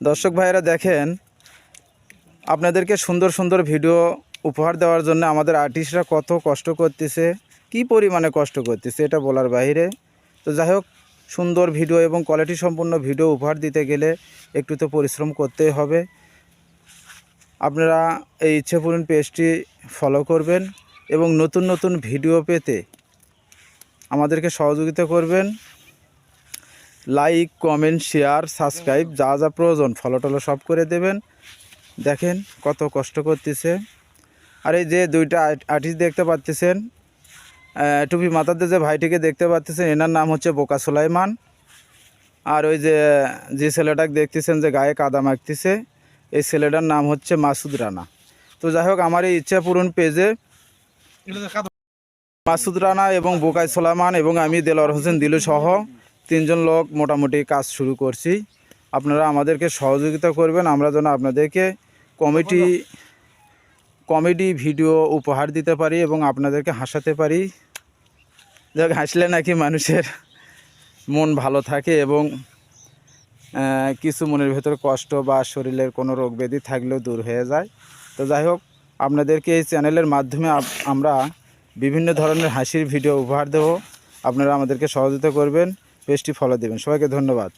দর্শক ভাইয়েরা দেখেন, আপনাদেরকে সুন্দর সুন্দর ভিডিও উপহার দেওয়ার জন্য আমাদের আর্টিস্টরা কত কষ্ট করতেছে, কি পরিমাণে কষ্ট করতেছে এটা বলার বাইরে তো যাই হোক, সুন্দর ভিডিও এবং কোয়ালিটি সম্পন্ন ভিডিও উপহার দিতে গেলে একটু তো পরিশ্রম করতেই হবে। আপনারা এই ইচ্ছে পূরণ পেজটি ফলো করবেন এবং নতুন নতুন ভিডিও পেতে আমাদেরকে সহযোগিতা করবেন। লাইক কমেন্ট শেয়ার সাবস্ক্রাইব যা যা প্রয়োজন ফলো টলো সব করে দেবেন। দেখেন কত কষ্ট করতেছে। আর এই যে দুইটা আর্টিস্ট দেখতে পাচ্ছেন টুপি মাথাতে যে ভাইটিকে দেখতে পাচ্ছেন, এনার নাম হচ্ছে বোকা সুলাইমান। আর ওই যে যে ছেলেটাকে দেখতেছেন যে গায়ে কাদা মাখতেছে, এই ছেলেটার নাম হচ্ছে মাসুদ রানা। তো যাই হোক, আমার এই ইচ্ছা পূরণ পেজে মাসুদ রানা এবং বোকাই সোলামান এবং আমি দেলোয়ার হোসেন দিলু সহ তিনজন লোক মোটামুটি কাজ শুরু করছি। আপনারা আমাদেরকে সহযোগিতা করবেন, আমরা যেন আপনাদেরকে কমিটি কমেডি ভিডিও উপহার দিতে পারি এবং আপনাদেরকে হাসাতে পারি। যাক, হাসলে নাকি মানুষের মন ভালো থাকে এবং কিছু মনের ভেতর কষ্ট বা শরীরের কোনো রোগ ব্যাধি থাকলেও দূর হয়ে যায়। তো যাই হোক, আপনাদেরকে এই চ্যানেলের মাধ্যমে আমরা বিভিন্ন ধরনের হাসির ভিডিও উপহার দেবো। আপনারা আমাদেরকে সহযোগিতা করবেন। পেজটি ফলো দেবেন। সবাইকে ধন্যবাদ।